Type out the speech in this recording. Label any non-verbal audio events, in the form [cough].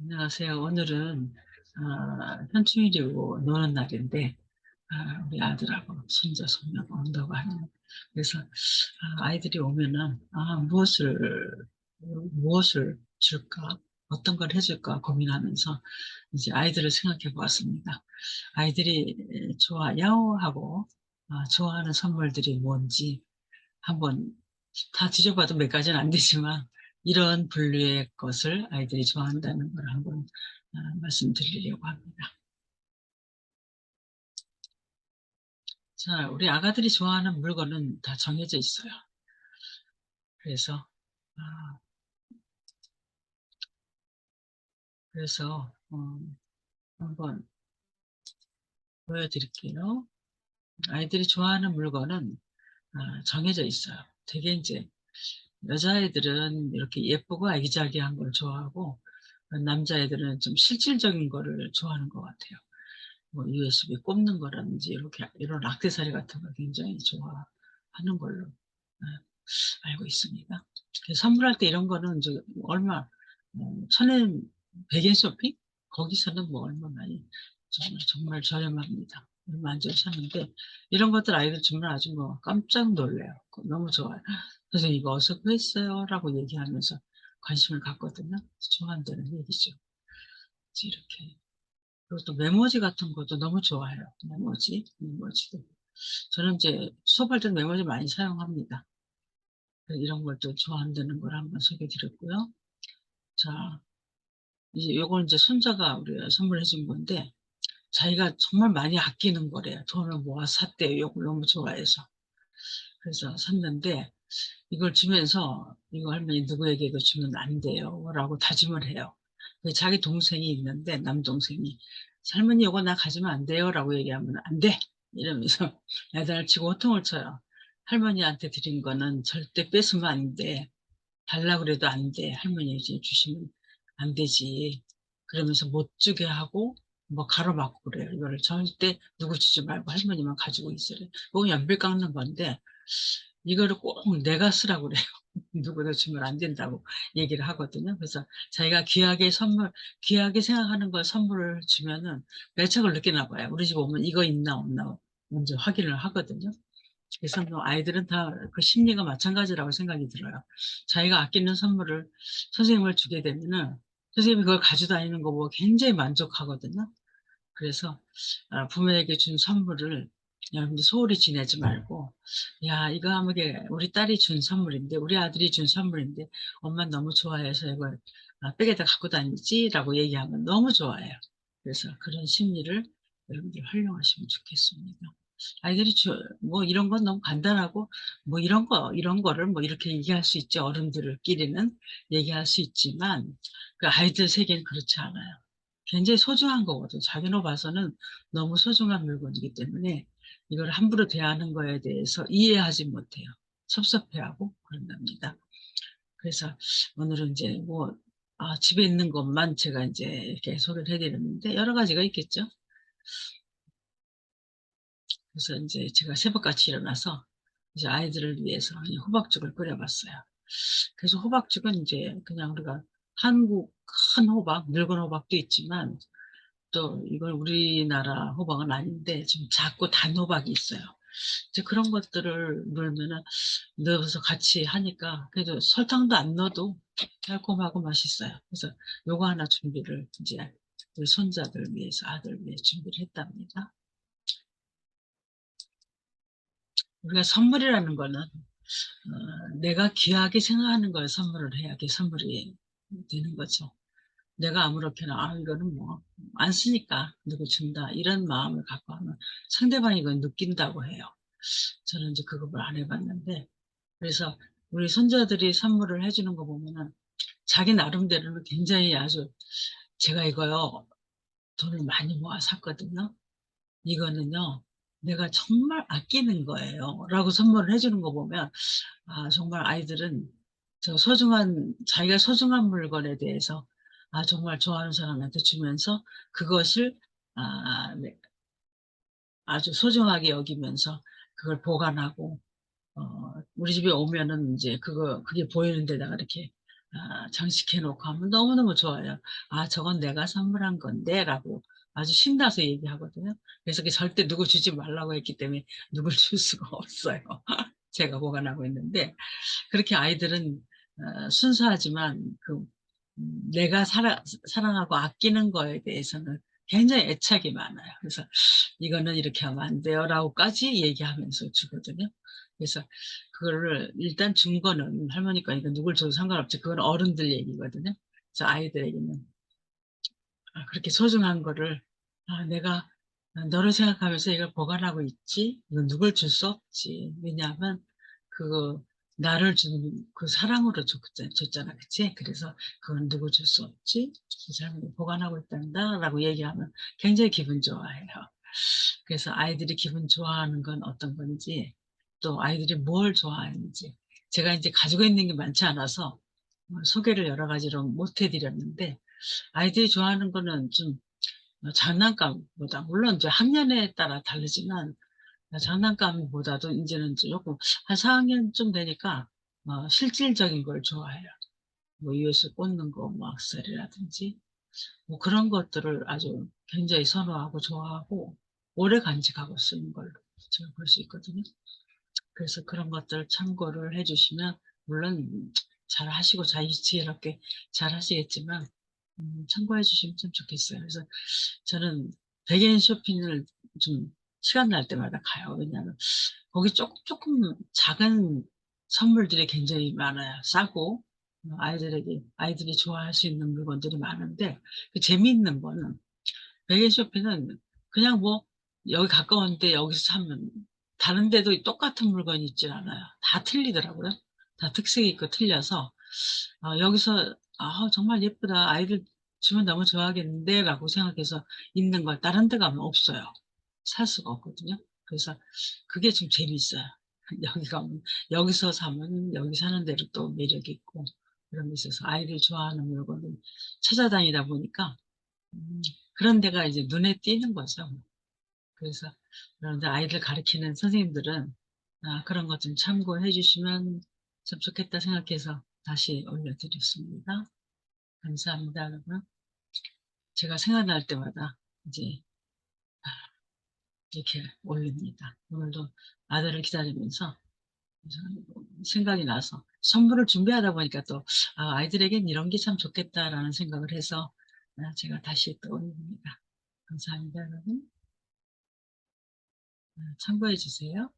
안녕하세요. 오늘은 아, 현충일이고 노는 날인데 아, 우리 아들하고 손자 손녀가 온다고 하네요. 그래서 아, 아이들이 오면은 아, 무엇을 무엇을 줄까 어떤 걸 해줄까 고민하면서 이제 아이들을 생각해 보았습니다. 아이들이 좋아요 하고 아, 좋아하는 선물들이 뭔지 한번 다 뒤져봐도 몇 가지는 안 되지만 이런 분류의 것을 아이들이 좋아한다는 걸 한번 아, 말씀드리려고 합니다. 자, 우리 아가들이 좋아하는 물건은 다 정해져 있어요. 그래서 아, 그래서 어, 한번 보여드릴게요. 아이들이 좋아하는 물건은 아, 정해져 있어요. 되게 이제 여자애들은 이렇게 예쁘고 아기자기한 걸 좋아하고 남자애들은 좀 실질적인 거를 좋아하는 것 같아요. 뭐 USB 꼽는 거라든지 이렇게 이런 악세사리 같은 걸 굉장히 좋아하는 걸로 아, 알고 있습니다. 선물할 때 이런 거는 이제 얼마 어, 천엔 백엔 쇼핑 거기서는 뭐 얼마 많이 정말, 정말 저렴합니다. 전에 샀는데 이런 것들 아이들 주면 아주 뭐 깜짝 놀래요. 너무 좋아요. 그래서 이거 어디서 구했어요? 라고 얘기하면서 관심을 갖거든요. 좋아한다는 얘기죠. 이렇게. 그리고 또 메모지 같은 것도 너무 좋아해요. 메모지, 메모지도. 저는 이제 수업할 때 메모지 많이 사용합니다. 이런 걸 또 좋아한다는 걸 한번 소개해 드렸고요. 자, 이제 요건 이제 손자가 우리가 선물해 준 건데, 자기가 정말 많이 아끼는 거래요. 돈을 모아 샀대요. 요걸 너무 좋아해서. 그래서 샀는데, 이걸 주면서 이거 할머니 누구에게도 주면 안 돼요. 라고 다짐을 해요. 자기 동생이 있는데 남동생이 할머니 이거 나 가지면 안 돼요. 라고 얘기하면 안 돼. 이러면서 [laughs] 야단을 치고 호통을 쳐요 할머니한테 드린 거는 절대 뺏으면 안 돼. 달라 그래도 안 돼. 할머니 이제 주시면 안 되지. 그러면서 못 주게 하고 뭐 가로막고 그래요 이거를 절대 누구 주지 말고 할머니만 가지고 있으래 그거 연필 깎는 건데 이거를 꼭 내가 쓰라고 그래요. [laughs] 누구도 주면 안 된다고 얘기를 하거든요. 그래서 자기가 귀하게 선물, 귀하게 생각하는 걸 선물을 주면은 매착을 느끼나 봐요. 우리 집 오면 이거 있나 없나 먼저 확인을 하거든요. 그래서 뭐 아이들은 다 그 심리가 마찬가지라고 생각이 들어요. 자기가 아끼는 선물을 선생님을 주게 되면은 선생님이 그걸 가지고 다니는 거 보고 굉장히 만족하거든요. 그래서 아, 부모에게 준 선물을 여러분들 소홀히 지내지 말고 야 이거 하면 우리 딸이 준 선물인데 우리 아들이 준 선물인데 엄마 너무 좋아해서 이걸 아, 백에다 갖고 다니지 라고 얘기하면 너무 좋아해요. 그래서 그런 심리를 여러분들 활용하시면 좋겠습니다. 아이들이 주, 뭐 이런 건 너무 간단하고 뭐 이런 거 이런 거를 뭐 이렇게 얘기할 수 있죠 어른들끼리는 얘기할 수 있지만 그 아이들 세계는 그렇지 않아요 굉장히 소중한 거거든 자기로 봐서는 너무 소중한 물건이기 때문에 이걸 함부로 대하는 거에 대해서 이해하지 못해요. 섭섭해하고 그런답니다. 그래서 오늘은 이제 뭐 아, 집에 있는 것만 제가 이제 이렇게 소개를 해드렸는데 여러 가지가 있겠죠. 그래서 이제 제가 새벽같이 일어나서 이제 아이들을 위해서 호박죽을 끓여봤어요. 그래서 호박죽은 이제 그냥 우리가 한국 큰 호박, 늙은 호박도 있지만 또 이건 우리나라 호박은 아닌데 좀 작고 단 호박이 있어요. 이제 그런 것들을 넣으면은 넣어서 같이 하니까 그래도 설탕도 안 넣어도 달콤하고 맛있어요. 그래서 요거 하나 준비를 이제 우리 손자들 위해서 아들 위해 준비를 했답니다. 우리가 선물이라는 거는 어, 내가 귀하게 생각하는 걸 선물을 해야 게 선물이 되는 거죠. 내가 아무렇게나 아 이거는 뭐 안 쓰니까 누구 준다 이런 마음을 갖고 하면 상대방이 이걸 느낀다고 해요. 저는 이제 그걸 안 해봤는데 그래서 우리 손자들이 선물을 해주는 거 보면은 자기 나름대로는 굉장히 아주 제가 이거요 돈을 많이 모아 샀거든요. 이거는요 내가 정말 아끼는 거예요 라고 선물을 해주는 거 보면 아 정말 아이들은 저 소중한 자기가 소중한 물건에 대해서 아 정말 좋아하는 사람한테 주면서 그것을 아, 네. 아주 소중하게 여기면서 그걸 보관하고 어 우리 집에 오면은 인제 그거 그게 보이는 데다가 이렇게 아 장식해 놓고 하면 너무너무 좋아해요. "아 저건 내가 선물한 건데."라고 아주 신나서 얘기하거든요. 그래서 절대 누구 주지 말라고 했기 때문에 누굴 줄 수가 [laughs] 없어요. 제가 보관하고 있는데 그렇게 아이들은 어 순수하지만 그음 내가 사랑 사랑하고 아끼는 거에 대해서는 굉장히 애착이 많아요. 그래서 "이거는 이렇게 하면 안 돼요."라고까지 얘기하면서 주거든요. 그래서 그거를 일단 준 거는 할머니 거니까 누굴 줘도 상관없죠. 그건 어른들 얘기거든요. 그래서 아이들에게는 아 그렇게 소중한 거를 '아 내가 어 너를 생각하면서 이걸 보관하고 있지. 이건 누굴 줄 수 없지. 왜냐하면 그거 나를 준 그 사랑으로 줬잖아. 그치? 그래서 그건 누구 줄 수 없지. 이 사람이 보관하고 있단다.'라고 얘기하면 굉장히 기분 좋아해요. 그래서 아이들이 기분 좋아하는 건 어떤 건지 또 아이들이 뭘 좋아하는지 제가 인제 가지고 있는 게 많지 않아서 어 소개를 여러 가지로 못 해 드렸는데 아이들이 좋아하는 거는 좀어 장난감보다 물론 이제 학년에 따라 다르지만 어 장난감보다도 인제는 쪼끔 한4 학년쯤 되니까 어 실질적인 걸 좋아해요. 뭐 USB 꽂는 거뭐 액세서리라든지 뭐 그런 것들을 아주 굉장히 선호하고 좋아하고 오래 간직하고 쓰는 걸로 제가 볼 수 있거든요. 그래서 그런 것들 참고를 해 주시면 물론 잘 하시고 자유 지혜롭게 잘 하시겠지만 음 참고해 주시면 참 좋겠어요. 그래서 저는 백엔 쇼핑을 좀 시간 날 때마다 가요. 왜냐하면 거기 쪼 쪼끔 작은 선물들이 굉장히 많아요. 싸고 어 아이들에게 아이들이 좋아할 수 있는 물건들이 많은데 그 재미있는 거는 백엔 쇼핑은 그냥 뭐 여기 가까운데 여기서 사면 다른 데도 똑같은 물건이 있질 않아요. 다 틀리더라고요. 다 특색이 있고 틀려서 아 여기서 '아 정말 예쁘다. 아이들 주면 너무 좋아하겠는데.'라고 생각해서 있는 걸 다른 데 가면 없어요. 살 수가 없거든요. 그래서 그게 좀 재미있어요. 여기 가면 여기서 사면 여기 사는 대로 또 매력이 있고 그런 게 있어서 아이들이 좋아하는 물건을 찾아다니다 보니까 음 그런 데가 이제 눈에 띄는 거죠. 그래서 그런데 아이들 가르치는 선생님들은 아 그런 것 좀 참고해 주시면 참 좋겠다 생각해서 다시 올려 드렸습니다. 감사합니다 여러분. 제가 생각날 때마다 이제 아 이렇게 올립니다. 오늘도 아들을 기다리면서 생각이 나서 선물을 준비하다 보니까 또 '아 아이들에겐 이런 게 참 좋겠다.'라는 생각을 해서 아 제가 다시 또 올립니다. 감사합니다 여러분. 음 참고해 주세요.